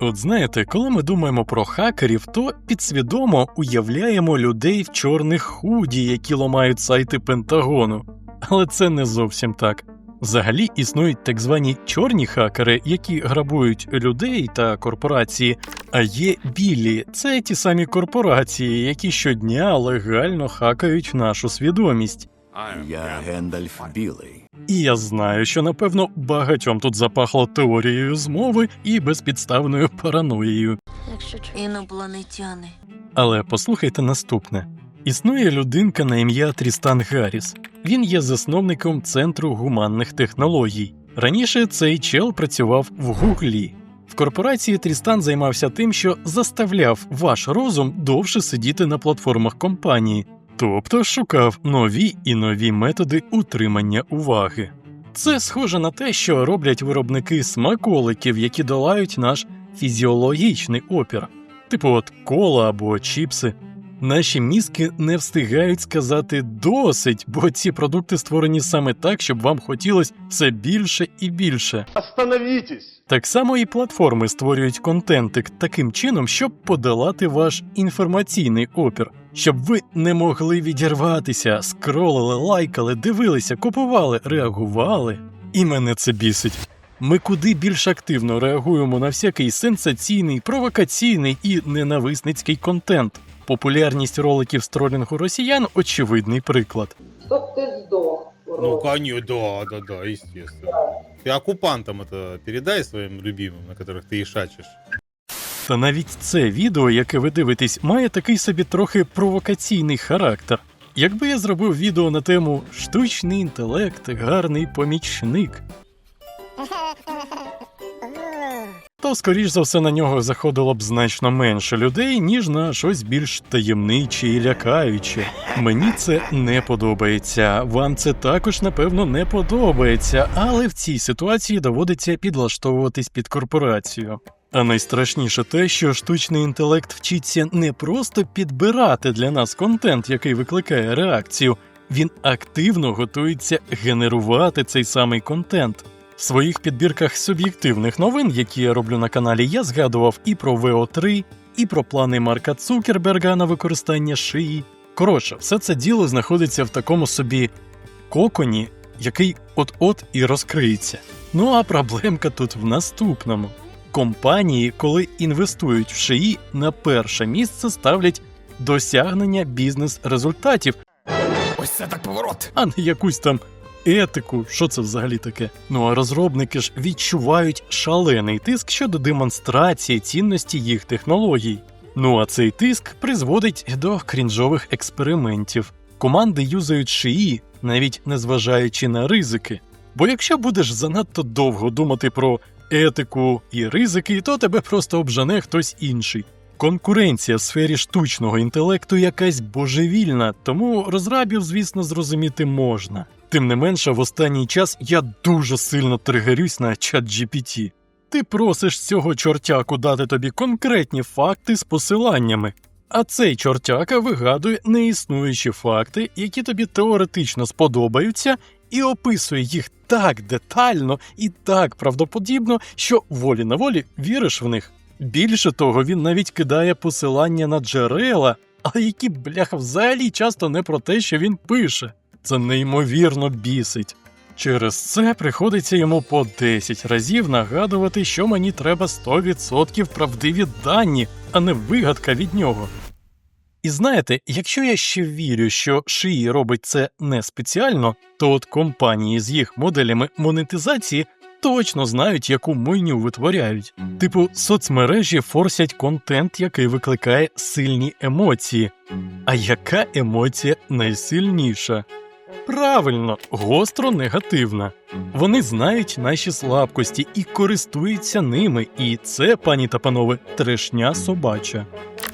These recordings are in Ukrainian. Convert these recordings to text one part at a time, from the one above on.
От знаєте, коли ми думаємо про хакерів, то підсвідомо уявляємо людей в чорних худі, які ламають сайти Пентагону. Але це не зовсім так. Взагалі існують так звані чорні хакери, які грабують людей та корпорації, а є білі це ті самі корпорації, які щодня легально хакають нашу свідомість. Я Гендальф Білий. І я знаю, що напевно багатьом тут запахло теорією змови і безпідставною параноєю. Інопланетяни. Але послухайте наступне: існує людинка на ім'я Трістан Гарріс. Він є засновником Центру гуманних технологій. Раніше цей чел працював в Гуглі. В корпорації Трістан займався тим, що заставляв ваш розум довше сидіти на платформах компанії, тобто шукав нові і нові методи утримання уваги. Це схоже на те, що роблять виробники смаколиків, які долають наш фізіологічний опір, типу от кола або чіпси. Наші мізки не встигають сказати досить, бо ці продукти створені саме так, щоб вам хотілося все більше і більше. Остановитесь! Так само і платформи створюють контентик таким чином, щоб подолати ваш інформаційний опір, щоб ви не могли відірватися, скролили, лайкали, дивилися, купували, реагували. І мене це бісить. Ми куди більш активно реагуємо на всякий сенсаційний, провокаційний і ненависницький контент. Популярність роликів з тролінгу росіян очевидний приклад. Чтоб ты сдох. Ну, урод. конечно, да, да, да, естественно. Ты оккупантам это передай своим любимым, на которых ты и шачешь. Та навіть це відео, яке ви дивитесь, має такий собі трохи провокаційний характер. Якби я зробив відео на тему штучний інтелект, гарний помічник, то, скоріш за все, на нього заходило б значно менше людей, ніж на щось більш таємниче і лякаюче. Мені це не подобається. Вам це також, напевно, не подобається, але в цій ситуації доводиться підлаштовуватись під корпорацію. А найстрашніше те, що штучний інтелект вчиться не просто підбирати для нас контент, який викликає реакцію, він активно готується генерувати цей самий контент. В своїх підбірках суб'єктивних новин, які я роблю на каналі, я згадував і про ВО3, і про плани Марка Цукерберга на використання шиї. Коротше, все це діло знаходиться в такому собі коконі, який от-от і розкриється. Ну а проблемка тут в наступному. Компанії, коли інвестують в шиї, на перше місце ставлять досягнення бізнес-результатів, Ось це так поворот. а не якусь там етику. Що це взагалі таке? Ну а розробники ж відчувають шалений тиск щодо демонстрації цінності їх технологій. Ну а цей тиск призводить до крінжових експериментів. Команди юзають шиї, навіть незважаючи на ризики. Бо якщо будеш занадто довго думати про етику і ризики, то тебе просто обжене хтось інший. Конкуренція в сфері штучного інтелекту якась божевільна, тому розрабів, звісно, зрозуміти можна. Тим не менше, в останній час я дуже сильно тригерюсь на чат GPT. Ти просиш цього чортяку дати тобі конкретні факти з посиланнями. А цей чортяка вигадує неіснуючі факти, які тобі теоретично сподобаються, і описує їх так детально і так правдоподібно, що волі на волі віриш в них. Більше того, він навіть кидає посилання на джерела, але які бляха взагалі часто не про те, що він пише. Це неймовірно бісить. Через це приходиться йому по 10 разів нагадувати, що мені треба 100% правдиві дані, а не вигадка від нього. І знаєте, якщо я ще вірю, що шиї робить це не спеціально, то от компанії з їх моделями монетизації точно знають, яку мойню витворяють. Типу, соцмережі форсять контент, який викликає сильні емоції. А яка емоція найсильніша? Правильно, гостро негативна. Вони знають наші слабкості і користуються ними, і це, пані та панове, трешня собача.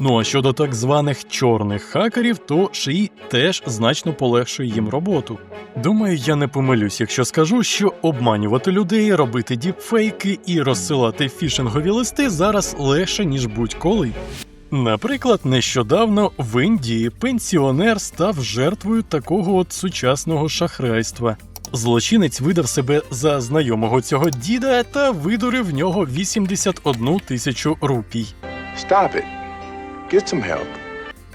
Ну а щодо так званих чорних хакерів, то шиї теж значно полегшує їм роботу. Думаю, я не помилюсь, якщо скажу, що обманювати людей, робити діпфейки і розсилати фішингові листи зараз легше, ніж будь-коли. Наприклад, нещодавно в Індії пенсіонер став жертвою такого от сучасного шахрайства. Злочинець видав себе за знайомого цього діда та видурив в нього 81 тисячу рупій. Stop it. Get some help.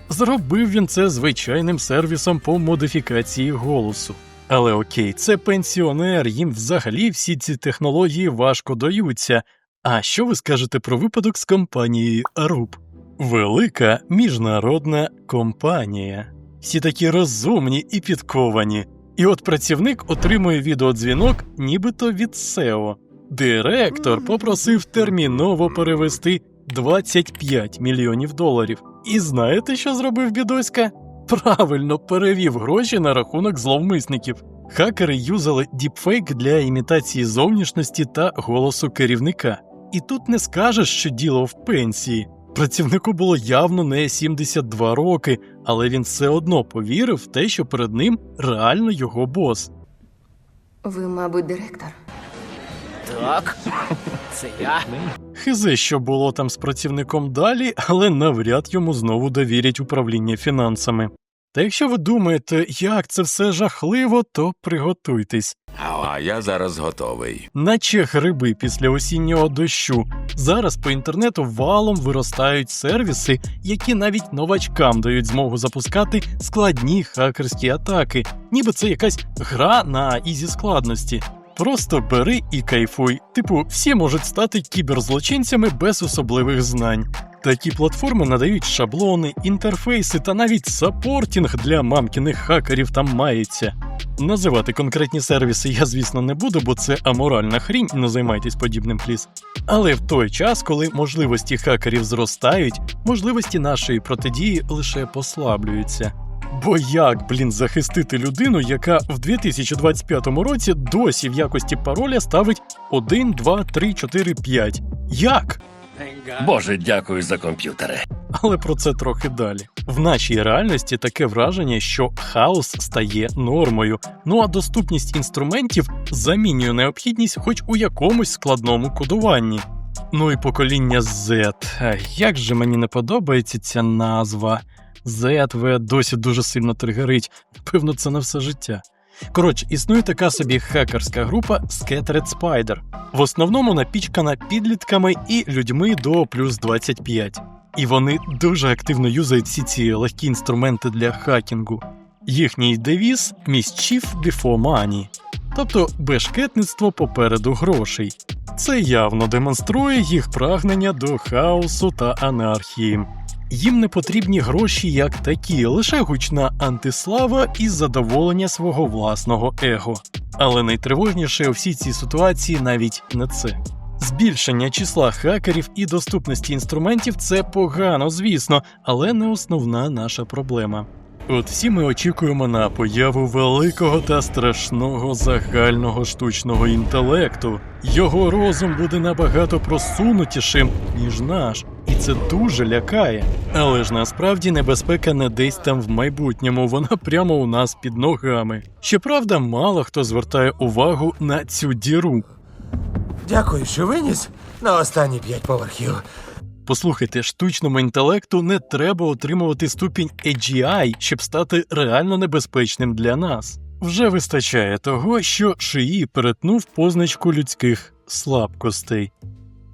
Зробив він це звичайним сервісом по модифікації голосу. Але окей, це пенсіонер, їм взагалі всі ці технології важко даються. А що ви скажете про випадок з компанією Arup? Велика міжнародна компанія. Всі такі розумні і підковані. І от працівник отримує відеодзвінок, нібито від SEO. Директор попросив терміново перевести 25 мільйонів доларів. І знаєте, що зробив бідоська? Правильно перевів гроші на рахунок зловмисників. Хакери юзали діпфейк для імітації зовнішності та голосу керівника. І тут не скажеш, що діло в пенсії. Працівнику було явно не 72 роки, але він все одно повірив в те, що перед ним реально його бос. Ви, мабуть, директор. Так, це я. Хизе, що було там з працівником далі, але навряд йому знову довірять управління фінансами. Та якщо ви думаєте, як це все жахливо, то приготуйтесь. А я зараз готовий. Наче гриби після осіннього дощу. Зараз по інтернету валом виростають сервіси, які навіть новачкам дають змогу запускати складні хакерські атаки, ніби це якась гра на ізі складності. Просто бери і кайфуй. Типу, всі можуть стати кіберзлочинцями без особливих знань. Такі платформи надають шаблони, інтерфейси та навіть саппортінг для мамкіних хакерів там мається. Називати конкретні сервіси я, звісно, не буду, бо це аморальна хрінь, не займайтесь подібним пліс. Але в той час, коли можливості хакерів зростають, можливості нашої протидії лише послаблюються. Бо як, блін, захистити людину, яка в 2025 році досі в якості пароля ставить 1, 2, 3, 4, 5? Як? Боже, дякую за комп'ютери. Але про це трохи далі. В нашій реальності таке враження, що хаос стає нормою. Ну а доступність інструментів замінює необхідність хоч у якомусь складному кодуванні. Ну і покоління Z. Як же мені не подобається ця назва. ZV досі дуже сильно тригерить. Певно, це на все життя. Коротше, існує така собі хакерська група Scattered Spider. В основному напічкана підлітками і людьми до плюс 25. І вони дуже активно юзають всі ці легкі інструменти для хакінгу. Їхній девіз Mischief before money, тобто бешкетництво попереду грошей. Це явно демонструє їх прагнення до хаосу та анархії. Їм не потрібні гроші як такі, лише гучна антислава і задоволення свого власного его. Але найтривожніше у всій цій ситуації навіть не це. Збільшення числа хакерів і доступності інструментів це погано, звісно, але не основна наша проблема. От всі ми очікуємо на появу великого та страшного загального штучного інтелекту. Його розум буде набагато просунутішим, ніж наш, і це дуже лякає. Але ж насправді небезпека не десь там в майбутньому, вона прямо у нас під ногами. Щоправда, мало хто звертає увагу на цю діру. Дякую, що виніс на останні п'ять поверхів. Послухайте, штучному інтелекту не треба отримувати ступінь AGI, щоб стати реально небезпечним для нас. Вже вистачає того, що Шиї перетнув позначку людських слабкостей.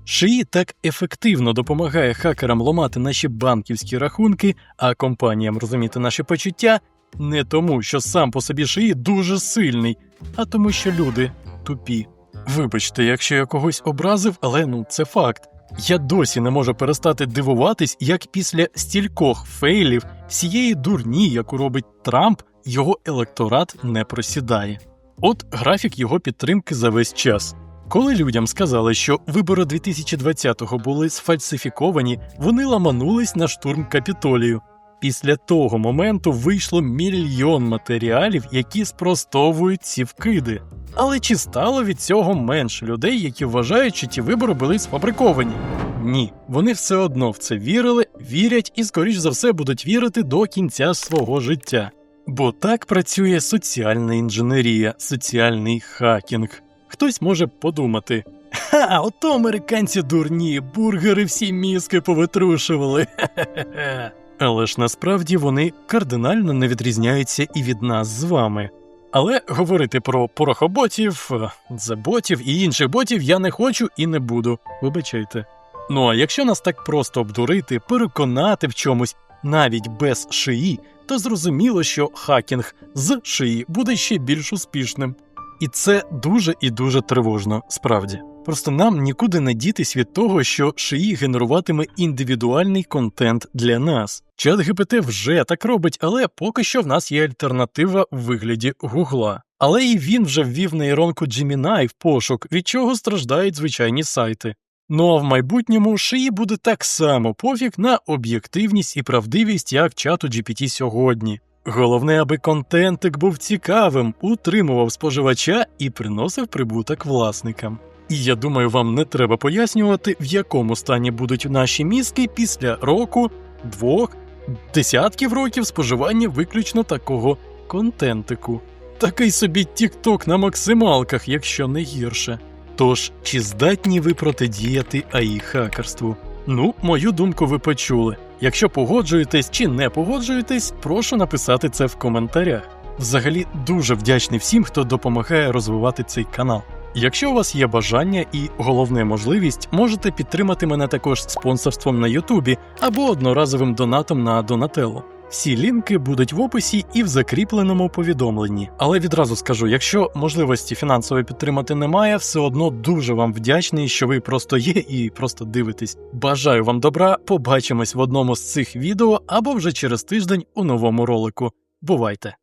Шиї так ефективно допомагає хакерам ламати наші банківські рахунки, а компаніям розуміти наші почуття не тому, що сам по собі Шиї дуже сильний, а тому, що люди тупі. Вибачте, якщо я когось образив, але ну це факт. Я досі не можу перестати дивуватись, як після стількох фейлів всієї дурні, яку робить Трамп, його електорат не просідає. От графік його підтримки за весь час. Коли людям сказали, що вибори 2020-го були сфальсифіковані, вони ламанулись на штурм капітолію. Після того моменту вийшло мільйон матеріалів, які спростовують ці вкиди. Але чи стало від цього менше людей, які вважають, що ті вибори були сфабриковані? Ні, вони все одно в це вірили, вірять і, скоріш за все, будуть вірити до кінця свого життя. Бо так працює соціальна інженерія, соціальний хакінг. Хтось може подумати: ха, ото американці дурні, бургери всі мізки повитрушували. Хе-хе-хе. Але ж насправді вони кардинально не відрізняються і від нас з вами. Але говорити про порохоботів, е, заботів і інших ботів я не хочу і не буду. Вибачайте. Ну а якщо нас так просто обдурити, переконати в чомусь, навіть без шиї, то зрозуміло, що хакінг з шиї буде ще більш успішним. І це дуже і дуже тривожно, справді. Просто нам нікуди не дітись від того, що шиї генеруватиме індивідуальний контент для нас. Чат ГПТ вже так робить, але поки що в нас є альтернатива в вигляді Гугла. Але і він вже ввів нейронку Gemini в пошук, від чого страждають звичайні сайти. Ну а в майбутньому шиї буде так само пофіг на об'єктивність і правдивість, як чату GPT сьогодні. Головне, аби контентик був цікавим, утримував споживача і приносив прибуток власникам. І я думаю, вам не треба пояснювати, в якому стані будуть наші мізки після року, двох, десятків років споживання виключно такого контентику. Такий собі TikTok на максималках, якщо не гірше. Тож, чи здатні ви протидіяти АІ хакерству? Ну, мою думку ви почули. Якщо погоджуєтесь чи не погоджуєтесь, прошу написати це в коментарях. Взагалі дуже вдячний всім, хто допомагає розвивати цей канал. Якщо у вас є бажання і головне можливість, можете підтримати мене також спонсорством на Ютубі або одноразовим донатом на Донателло. Всі лінки будуть в описі і в закріпленому повідомленні. Але відразу скажу: якщо можливості фінансово підтримати немає, все одно дуже вам вдячний, що ви просто є і просто дивитесь. Бажаю вам добра, побачимось в одному з цих відео або вже через тиждень у новому ролику. Бувайте!